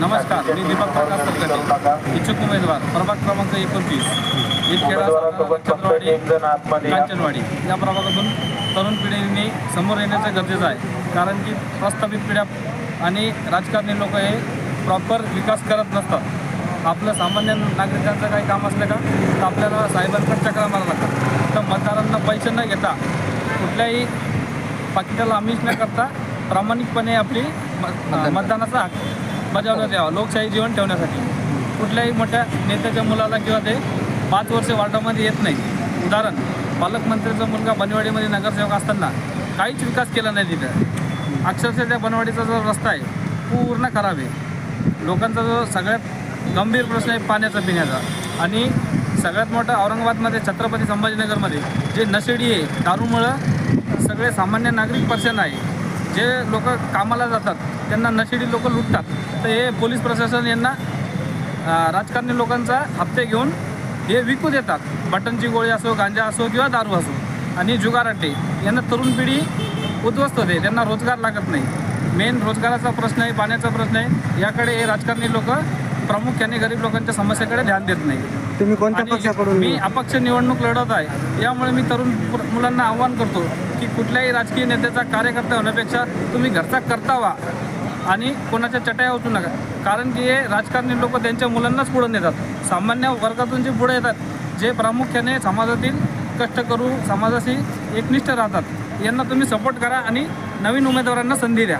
नमस्कार मी दीपक प्रकाश तलकटे इच्छुक उमेदवार प्रभाग क्रमांक एकोणतीस. इटखेडा चंद्रवाडी कांचनवाडी. या प्रभागातून तरुण पिढीने समोर येण्याचं गरजेचं आहे. कारण की प्रस्थापित पिढ्या आणि राजकारणी लोक हे प्रॉपर विकास करत नसतात. आपलं सामान्य नागरिकांचं काही काम असलं का तर आपल्याला साहेबांकडे चक्रा मारावं लागतात. तर मतदारांना पैसे न घेता कुठल्याही पाकिटाला आमिष न करता प्रामाणिकपणे आपली मतदानाचा हक्क बजावण्यात यावा लोकशाही जीवन ठेवण्यासाठी. कुठल्याही मोठ्या नेत्याच्या मुलाला किंवा ते पाच वर्ष वार्डामध्ये येत नाही. उदाहरण पालकमंत्र्याचा मुलगा बनवाडीमध्ये नगरसेवक असताना काहीच विकास केला नाही तिथं. अक्षरशः त्या बनवाडीचा जो रस्ता आहे पूर्ण खराब आहे. लोकांचा जो सगळ्यात गंभीर प्रश्न आहे पाण्याचा पिण्याचा. आणि सगळ्यात मोठा औरंगाबादमध्ये छत्रपती संभाजीनगरमध्ये जे नशेडी आहे दारूमुळं सगळे सामान्य नागरिक पर्सन आहे. जे लोक कामाला जातात त्यांना नशेडी लोक लुटतात. तर हे पोलीस प्रशासन यांना राजकारणी लोकांचा हप्ते घेऊन हे विकू देतात. बटनची गोळी असो गांजा असो किंवा दारू असो आणि जुगार अड्डे यांना तरुण पिढी उद्ध्वस्त होते. त्यांना रोजगार लागत नाही. मेन रोजगाराचा प्रश्न आहे पाण्याचा प्रश्न आहे. याकडे हे राजकारणी लोक प्रामुख्याने गरीब लोकांच्या समस्याकडे ध्यान देत नाही. तुम्ही कोणत्या पक्षाकडून मी अपक्ष निवडणूक लढवत आहे. यामुळे मी तरुण मुलांना आव्हान करतो. की कुठल्याही राजकीय नेत्याचा कार्यकर्ता होण्यापेक्षा तुम्ही घरचा करता व्हा आणि कोणाच्या चटया उचू नका. कारण की हे राजकारणी लोक त्यांच्या मुलांनाच पुढे नेतात. सामान्य वर्गातून जे पुढे येतात जे प्रामुख्याने समाजातील कष्ट करू समाजाशी एकनिष्ठ राहतात यांना तुम्ही सपोर्ट करा आणि नवीन उमेदवारांना संधी द्या.